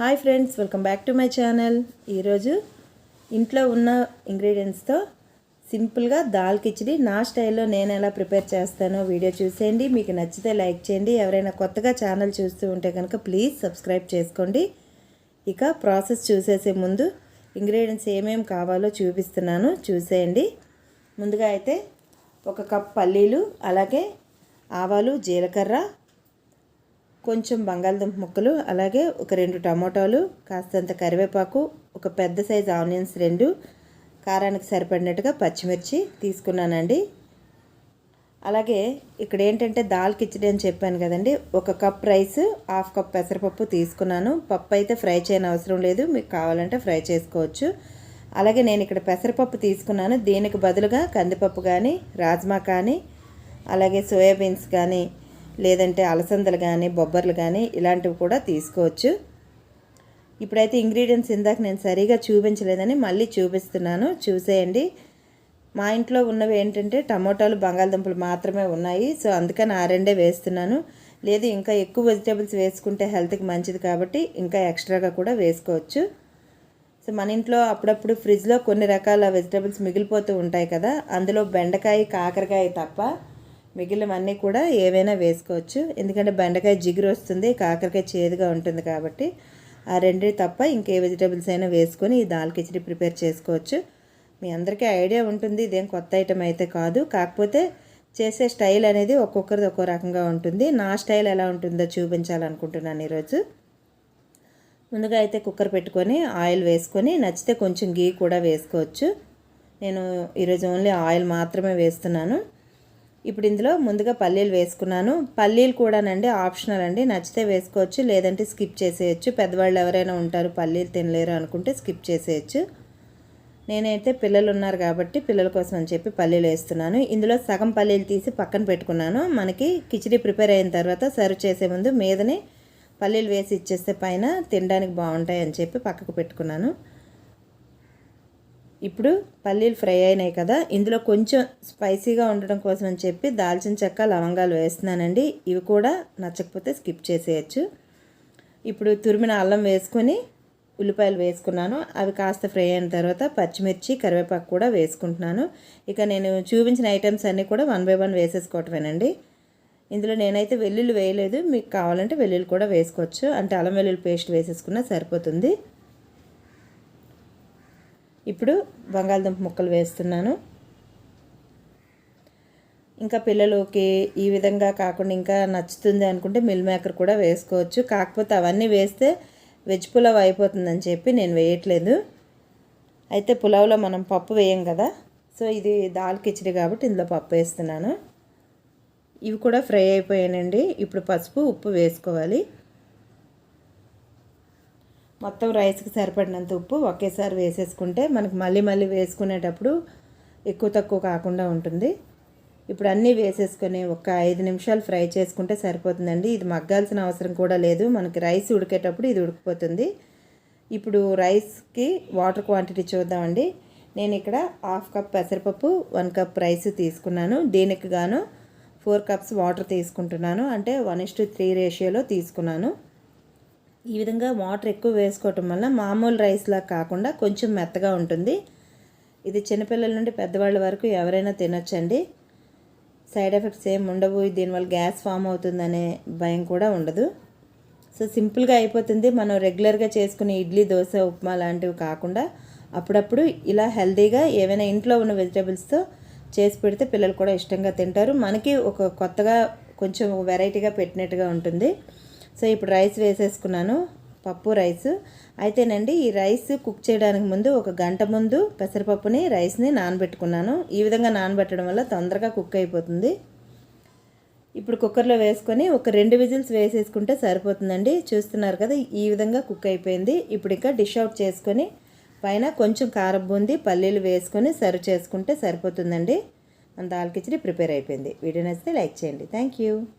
Hi friends welcome back to my channel. ఈరోజు ఇంట్లో ఉన్న ఇంగ్రీడియంట్స్తో సింపుల్గా దాల్ కిచిడి నా స్టైల్లో నేను ఎలా ప్రిపేర్ చేస్తానో వీడియో చూసేయండి. మీకు నచ్చితే లైక్ చేయండి. ఎవరైనా కొత్తగా ఛానల్ చూస్తూ ఉంటే కనుక ప్లీజ్ సబ్స్క్రైబ్ చేసుకోండి. ఇక ప్రాసెస్ చూసేసే ముందు ఇంగ్రీడియంట్స్ ఏమేమి కావాలో చూపిస్తున్నాను. చూసేయండి. ముందుగా అయితే ఒక కప్ పల్లీలు అలాగే ఆవాలు జీలకర్ర కొంచెం బంగాళదుంప ముక్కలు అలాగే ఒక రెండు టమోటాలు కాస్తంత కరివేపాకు ఒక పెద్ద సైజు ఆనియన్స్ రెండు కారానికి సరిపడినట్టుగా పచ్చిమిర్చి తీసుకున్నానండి. అలాగే ఇక్కడ ఏంటంటే దాల్ కిచడీ అని చెప్పాను కదండి ఒక కప్ రైస్ హాఫ్ కప్ పెసరపప్పు తీసుకున్నాను. పప్పు అయితే ఫ్రై చేయని అవసరం లేదు మీకు కావాలంటే ఫ్రై చేసుకోవచ్చు. అలాగే నేను ఇక్కడ పెసరపప్పు తీసుకున్నాను దీనికి బదులుగా కందిపప్పు కానీ రాజ్మా కానీ అలాగే సోయాబీన్స్ కానీ లేదంటే అలసందలు కానీ బొబ్బర్లు కానీ ఇలాంటివి కూడా తీసుకోవచ్చు. ఇప్పుడైతే ఇంగ్రీడియంట్స్ ఇందాక నేను సరిగా చూపించలేదని మళ్ళీ చూపిస్తున్నాను. చూసేయండి. మా ఇంట్లో ఉన్నవి ఏంటంటే టమోటాలు బంగాళదుంపలు మాత్రమే ఉన్నాయి. సో అందుకని ఆ రెండే వేస్తున్నాను. లేదు ఇంకా ఎక్కువ వెజిటేబుల్స్ వేసుకుంటే హెల్త్కి మంచిది కాబట్టి ఇంకా ఎక్స్ట్రాగా కూడా వేసుకోవచ్చు. సో మన ఇంట్లో అప్పుడప్పుడు ఫ్రిడ్జ్లో కొన్ని రకాల వెజిటేబుల్స్ మిగిలిపోతూ ఉంటాయి కదా అందులో బెండకాయ కాకరకాయ తప్ప మిగిలినవన్నీ కూడా ఏవైనా వేసుకోవచ్చు. ఎందుకంటే బెండకాయ జిగురు వస్తుంది కాకరకాయ చేదుగా ఉంటుంది కాబట్టి ఆ రెండే తప్ప ఇంకే వెజిటేబుల్స్ అయినా వేసుకొని ఈ దాల్ కిచడీ ప్రిపేర్ చేసుకోవచ్చు. మీ అందరికీ ఐడియా ఉంటుంది ఇదేం కొత్త ఐటెం అయితే కాదు. కాకపోతే చేసే స్టైల్ అనేది ఒక్కొక్కరిది ఒక్కో రకంగా ఉంటుంది. నా స్టైల్ ఎలా ఉంటుందో చూపించాలనుకుంటున్నాను ఈరోజు. ముందుగా అయితే కుక్కర్ పెట్టుకొని ఆయిల్ వేసుకొని నచ్చితే కొంచెం గీ కూడా వేసుకోవచ్చు. నేను ఈరోజు ఓన్లీ ఆయిల్ మాత్రమే వేస్తున్నాను. ఇప్పుడు ఇందులో ముందుగా పల్లీలు వేసుకున్నాను. పల్లీలు కూడానండి ఆప్షనల్ అండి. నచ్చితే వేసుకోవచ్చు లేదంటే స్కిప్ చేసేయచ్చు. పెద్దవాళ్ళు ఎవరైనా ఉంటారు పల్లీలు తినలేరు అనుకుంటే స్కిప్ చేసేయచ్చు. నేనైతే పిల్లలు ఉన్నారు కాబట్టి పిల్లల కోసం అని చెప్పి పల్లీలు వేస్తున్నాను. ఇందులో సగం పల్లీలు తీసి పక్కన పెట్టుకున్నాను. మనకి కిచిడి ప్రిపేర్ అయిన తర్వాత సర్వ్ చేసే ముందు మీదనే పల్లీలు వేసి ఇచ్చేస్తే పైన తినడానికి బాగుంటాయి అని చెప్పి పక్కకు పెట్టుకున్నాను. ఇప్పుడు పల్లీలు ఫ్రై అయినాయి కదా. ఇందులో కొంచెం స్పైసీగా ఉండడం కోసం అని చెప్పి దాల్చిన చెక్క లవంగాలు వేస్తున్నానండి. ఇవి కూడా నచ్చకపోతే స్కిప్ చేసేయచ్చు. ఇప్పుడు తురిమిన అల్లం వేసుకొని ఉల్లిపాయలు వేసుకున్నాను. అవి కాస్త ఫ్రై అయిన తర్వాత పచ్చిమిర్చి కరివేపాకు కూడా వేసుకుంటున్నాను. ఇక నేను చూపించిన ఐటమ్స్ అన్నీ కూడా వన్ బై వన్ వేసేసుకోవటమేనండి. ఇందులో నేనైతే వెల్లుల్లి వేయలేదు. మీకు కావాలంటే వెల్లుల్లి కూడా వేసుకోవచ్చు. అంటే అల్లం వెల్లుల్లి పేస్ట్ వేసేసుకున్నా సరిపోతుంది. ఇప్పుడు బంగాళదుంప ముక్కలు వేస్తున్నాను. ఇంకా పిల్లలకి ఈ విధంగా కాకుండా ఇంకా నచ్చుతుంది అనుకుంటే మిల్ మేకర్ కూడా వేసుకోవచ్చు. కాకపోతే అవన్నీ వేస్తే వెజ్ పులావ్ అయిపోతుందని చెప్పి నేను వేయట్లేదు. అయితే పులావ్లో మనం పప్పు వేయం కదా. సో ఇది దాల్ కిచిడి కాబట్టి ఇందులో పప్పు వేస్తున్నాను. ఇవి కూడా ఫ్రై అయిపోయానండి ఇప్పుడు పసుపు ఉప్పు వేసుకోవాలి. మొత్తం రైస్కి సరిపడినంత ఉప్పు ఒకేసారి వేసేసుకుంటే మనకి మళ్ళీ మళ్ళీ వేసుకునేటప్పుడు ఎక్కువ తక్కువ కాకుండా ఉంటుంది. ఇప్పుడు అన్నీ వేసేసుకొని ఒక ఐదు నిమిషాలు ఫ్రై చేసుకుంటే సరిపోతుందండి. ఇది మగ్గాల్సిన అవసరం కూడా లేదు. మనకి రైస్ ఉడికేటప్పుడు ఇది ఉడికిపోతుంది. ఇప్పుడు రైస్కి వాటర్ క్వాంటిటీ చూద్దామండి. నేను ఇక్కడ హాఫ్ కప్ పెసరపప్పు వన్ కప్ రైస్ తీసుకున్నాను. దీనికి గాను ఫోర్ కప్స్ వాటర్ తీసుకుంటున్నాను. అంటే వన్ ఇస్ టు త్రీ రేషియోలో తీసుకున్నాను. ఈ విధంగా వాటర్ ఎక్కువ వేసుకోవటం వల్ల మామూలు రైస్లా కాకుండా కొంచెం మెత్తగా ఉంటుంది. ఇది చిన్నపిల్లల నుండి పెద్దవాళ్ళ వరకు ఎవరైనా తినొచ్చండి. సైడ్ ఎఫెక్ట్స్ ఏం ఉండవు. దీనివల్ల గ్యాస్ ఫామ్ అవుతుందనే భయం కూడా ఉండదు. సో సింపుల్గా అయిపోతుంది. మనం రెగ్యులర్గా చేసుకునే ఇడ్లీ దోశ ఉప్మా లాంటివి కాకుండా అప్పుడప్పుడు ఇలా హెల్తీగా ఏవైనా ఇంట్లో ఉన్న వెజిటేబుల్స్తో చేసి పెడితే పిల్లలు కూడా ఇష్టంగా తింటారు. మనకి ఒక కొత్తగా కొంచెం వెరైటీగా పెట్టినట్టుగా ఉంటుంది. సో ఇప్పుడు రైస్ వేసేసుకున్నాను పప్పు రైస్. అయితేనండి ఈ రైస్ కుక్ చేయడానికి ముందు ఒక గంట ముందు పెసరపప్పుని రైస్ని నానబెట్టుకున్నాను. ఈ విధంగా నానబెట్టడం వల్ల తొందరగా కుక్ అయిపోతుంది. ఇప్పుడు కుక్కర్లో వేసుకొని ఒక రెండు విజిల్స్ వేసేసుకుంటే సరిపోతుందండి. చూస్తున్నారు కదా ఈ విధంగా కుక్ అయిపోయింది. ఇప్పుడు ఇంకా డిష్ అవుట్ చేసుకొని పైన కొంచెం కారం బూంది పల్లీలు వేసుకొని సర్వ్ చేసుకుంటే సరిపోతుందండి. మన దాల్ కిచడీ ప్రిపేర్ అయిపోయింది. వీడియో నచ్చితే లైక్ చేయండి. Thank you.